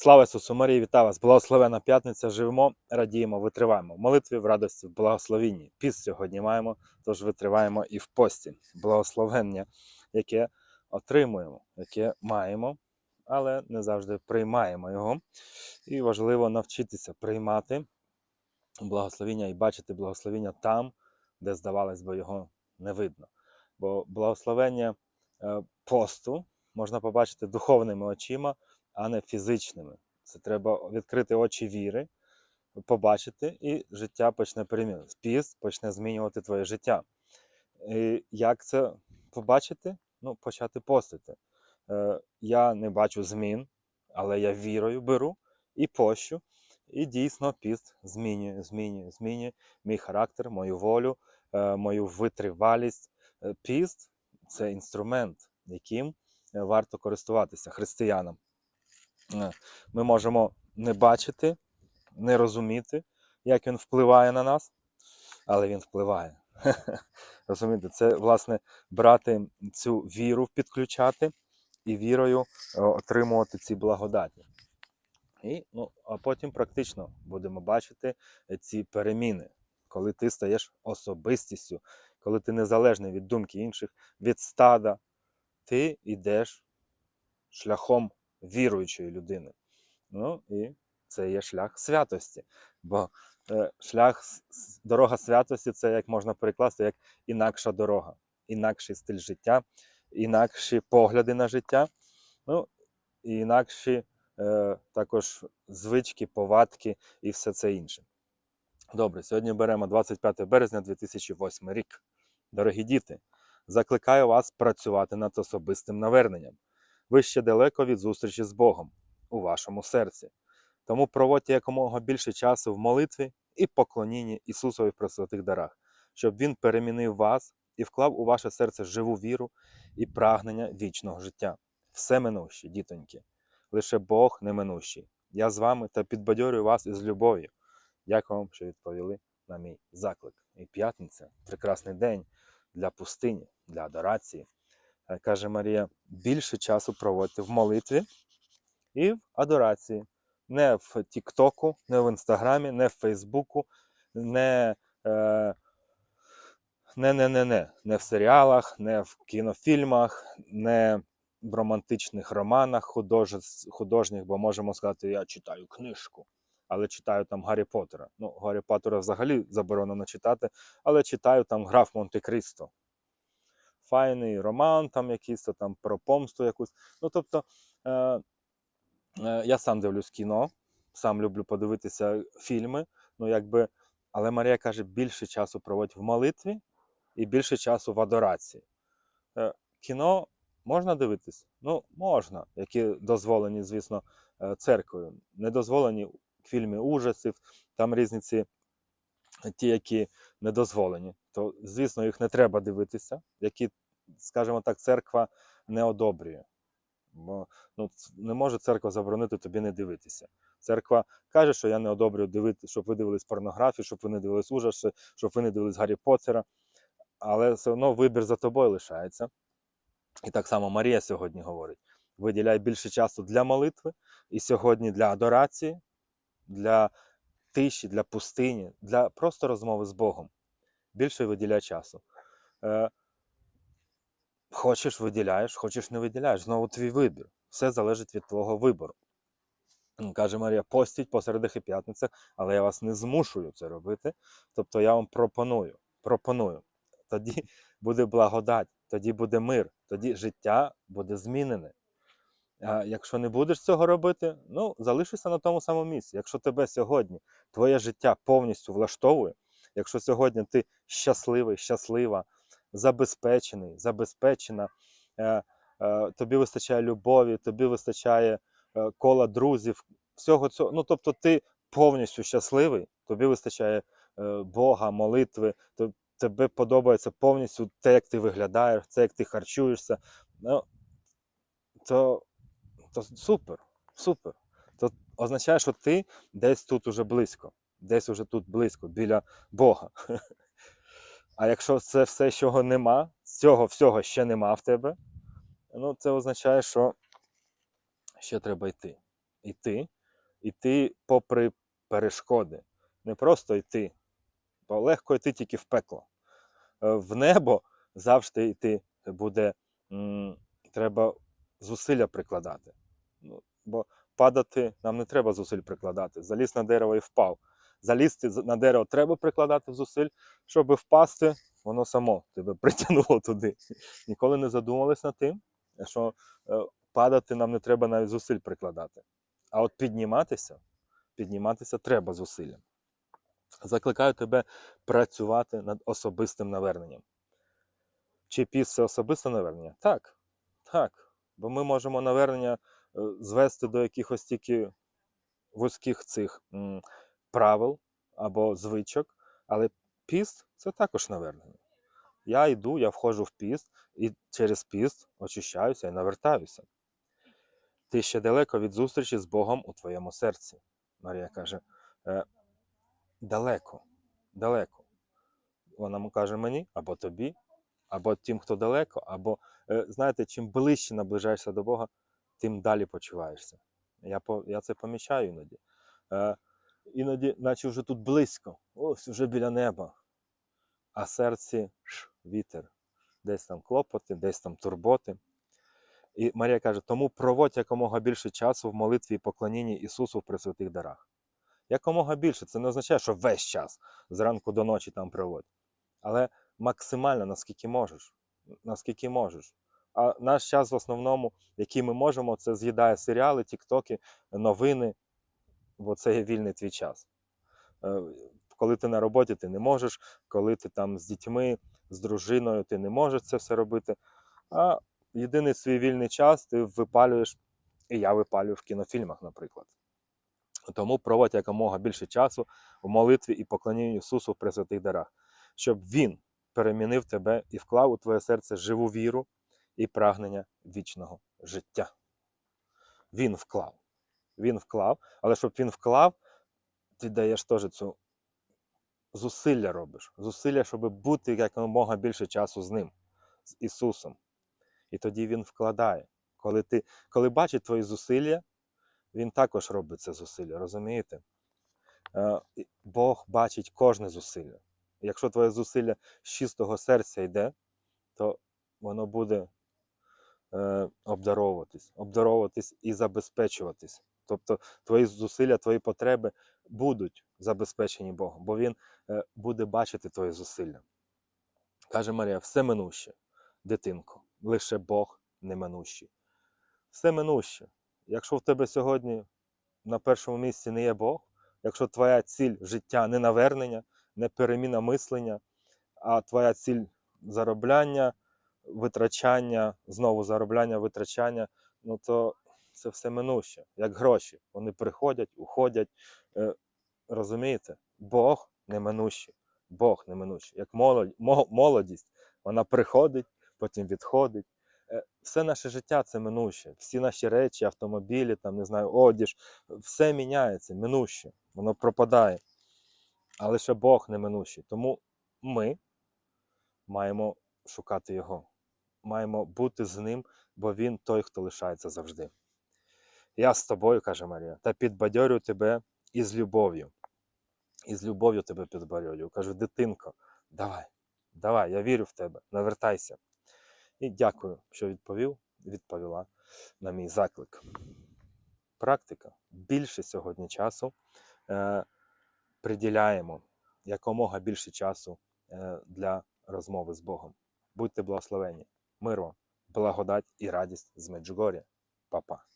Слава Ісусу Марії, вітаю вас! Благословена п'ятниця. Живемо, радіємо, витриваємо. В молитві, в радості, в благословінні. Піст сьогодні маємо, тож витриваємо і в пості. Благословення, яке отримуємо, яке маємо, але не завжди приймаємо його. І важливо навчитися приймати благословіння і бачити благословіння там, де, здавалось би, його не видно. Бо благословення е, посту можна побачити духовними очима, а не фізичними. Це треба відкрити очі віри, побачити, і життя почне перемінюватися. Піст почне змінювати твоє життя. І як це побачити? Ну, почати постити. Е, я не бачу змін, але я вірою беру і пощу. І дійсно піст змінює, змінює, змінює мій характер, мою волю, е, мою витривалість. Е, Піст це інструмент, яким е, варто користуватися християнам. Е, Ми можемо не бачити, не розуміти, як він впливає на нас, але він впливає. Розумієте, це власне брати цю віру, підключати і вірою е, отримувати ці благодаті. І, ну, а потім практично будемо бачити ці переміни, коли ти стаєш особистістю, коли ти незалежний від думки інших, від стада, ти йдеш шляхом віруючої людини. Ну і це є шлях святості. Бо е, шлях, дорога святості це як можна перекласти як інакша дорога, інакший стиль життя, інакші погляди на життя, ну інакші е, також звички, повадки і все це інше. Добре, сьогодні беремо 25 березня 2008 рік. Дорогі діти, закликаю вас працювати над особистим наверненням. Ви ще далеко від зустрічі з Богом у вашому серці. Тому проводьте якомога більше часу в молитві і поклонінні Ісусові в пресвятих дарах, щоб Він перемінив вас і вклав у ваше серце живу віру і прагнення вічного життя. Все минуще, дітоньки, лише Бог неминущий. Я з вами та підбадьорюю вас із любов'ю. Дякую вам, що відповіли на мій заклик. І п'ятниця прекрасний день для пустині, для адорації. Е, Каже Марія, більше часу проводьте в молитві і в адорації. Не в Тіктоку, не в Інстаграмі, не в Фейсбуку, не, е, не, не, не, не, не в серіалах, не в кінофільмах, не в романтичних романах худож- художніх, бо можемо сказати, я читаю книжку, але читаю там Гаррі Поттера. Ну, Гаррі Поттера взагалі заборонено читати, але читаю там граф Монте-Крісто. Файний роман, там якийсь то там про помсту якусь. Ну, тобто, е, е, я сам дивлюсь кіно, сам люблю подивитися фільми. Ну, якби, але Марія каже, більше часу проводь в молитві і більше часу в адорації. Е, кіно можна дивитись? Ну, можна, які дозволені, звісно, е, церквою. Не дозволені фільми ужасів, там різні ці ті, які не дозволені. То, звісно, їх не треба дивитися, які, скажімо так, церква не одобрює. Бо ну, не може церква заборонити тобі не дивитися. Церква каже, що я не одобрюю дивити, щоб ви дивились порнографію, щоб ви не дивились ужаси, щоб ви не дивились Гаррі Поттера. Але все одно вибір за тобою лишається. І так само Марія сьогодні говорить: виділяй більше часу для молитви, і сьогодні для адорації, для тиші, для пустині, для просто розмови з Богом. Більше виділяй часу. Е, хочеш виділяєш, хочеш не виділяєш. Знову твій вибір. Все залежить від твого вибору. Каже Марія, постіть по середах і п'ятницях, але я вас не змушую це робити. Тобто я вам пропоную. пропоную. Тоді буде благодать, тоді буде мир, тоді життя буде змінене. А якщо не будеш цього робити, ну залишишся на тому самому місці. Якщо тебе сьогодні твоє життя повністю влаштовує, якщо сьогодні ти щасливий, щаслива, забезпечений, забезпечена, е, е, тобі вистачає любові, тобі вистачає е, кола друзів, всього цього. Ну тобто ти повністю щасливий, тобі вистачає Бога, молитви, то, тебе подобається повністю те, як ти виглядаєш, це як ти харчуєшся. Ну, то то супер, супер. То означає, що ти десь тут уже близько, десь уже тут близько, біля Бога. А якщо це все, чого нема, цього всього ще нема в тебе, ну це означає, що ще треба йти. йти, йти попри перешкоди. Не просто йти, бо легко йти тільки в пекло. Е, В небо завжди йти буде, м, треба зусилля прикладати. Ну, бо падати нам не треба зусиль прикладати. Заліз на дерево і впав. Залізти на дерево треба прикладати зусиль, щоб впасти, воно само тебе притягнуло туди. Ніколи не задумались над тим, що е, падати нам не треба навіть зусиль прикладати. А от підніматися, підніматися треба зусиллям. Закликаю тебе працювати над особистим наверненням. Чи піс це особисте навернення? Так. Так. Бо ми можемо навернення е, звести до якихось тільки вузьких цих правил або звичок, але піст це також навернення. Я йду, я входжу в піст, і через піст очищаюся і навертаюся. Ти ще далеко від зустрічі з Богом у твоєму серці. Марія каже, «Е, далеко, далеко. Вона каже мені, або тобі, або тим, хто далеко, або, е, знаєте, чим ближче наближаєшся до Бога, тим далі почуваєшся. Я, я це помічаю іноді. Іноді, наче вже тут близько, ось вже біля неба. А серці ш, вітер. Десь там клопоти, десь там турботи. І Марія каже: тому проводь якомога більше часу в молитві і поклонінні Ісусу в пресвятих дарах. Якомога більше, це не означає, що весь час зранку до ночі там проводь. Але максимально, наскільки можеш. Наскільки можеш. А наш час в основному, який ми можемо, це з'їдає серіали, тіктоки, новини, бо це є вільний твій час. Е, Коли ти на роботі, ти не можеш, коли ти там з дітьми, з дружиною, ти не можеш це все робити. А єдиний свій вільний час ти випалюєш, і я випалюю в кінофільмах, наприклад. Тому проводь якомога більше часу в молитві і поклонінні Ісусу в пресвятих дарах, щоб Він перемінив тебе і вклав у твоє серце живу віру і прагнення вічного життя. Він вклав. Він вклав, але щоб він вклав, ти даєш теж цю зусилля робиш. Зусилля, щоб бути якомога більше часу з ним, з Ісусом. І тоді Він вкладає. Коли, ти, коли бачить твої зусилля, Він також робить це зусилля, розумієте? Е, Бог бачить кожне зусилля. Якщо твоє зусилля з чистого серця йде, то воно буде е, обдаровуватись, обдаровуватись і забезпечуватись. Тобто твої зусилля, твої потреби будуть забезпечені Богом, бо Він е, буде бачити твої зусилля. Каже Марія, все минуще, дитинко, лише Бог неминущий. Все минуще. Якщо в тебе сьогодні на першому місці не є Бог, якщо твоя ціль життя не навернення, не переміна мислення, а твоя ціль заробляння, витрачання, знову заробляння, витрачання, ну то це все минуще, як гроші. Вони приходять, уходять. Е, розумієте? Бог неминущий. Бог неминущий. Як молодість, вона приходить, потім відходить. Е, Все наше життя це минуще. Всі наші речі, автомобілі, там, не знаю, одіж, все міняється, минуще, воно пропадає. А лише Бог неминущий. Тому ми маємо шукати Його. Маємо бути з ним, бо Він той, хто лишається завжди. Я з тобою, каже Марія, та підбадьорю тебе із любов'ю. І з любов'ю тебе підбадьорю. Кажу, дитинко, давай, давай, я вірю в тебе, навертайся. І дякую, що відповів, відповіла на мій заклик. Практика. Більше сьогодні часу е, приділяємо якомога більше часу е, для розмови з Богом. Будьте благословені. Мир благодать і радість з Меджугоря. Па-па.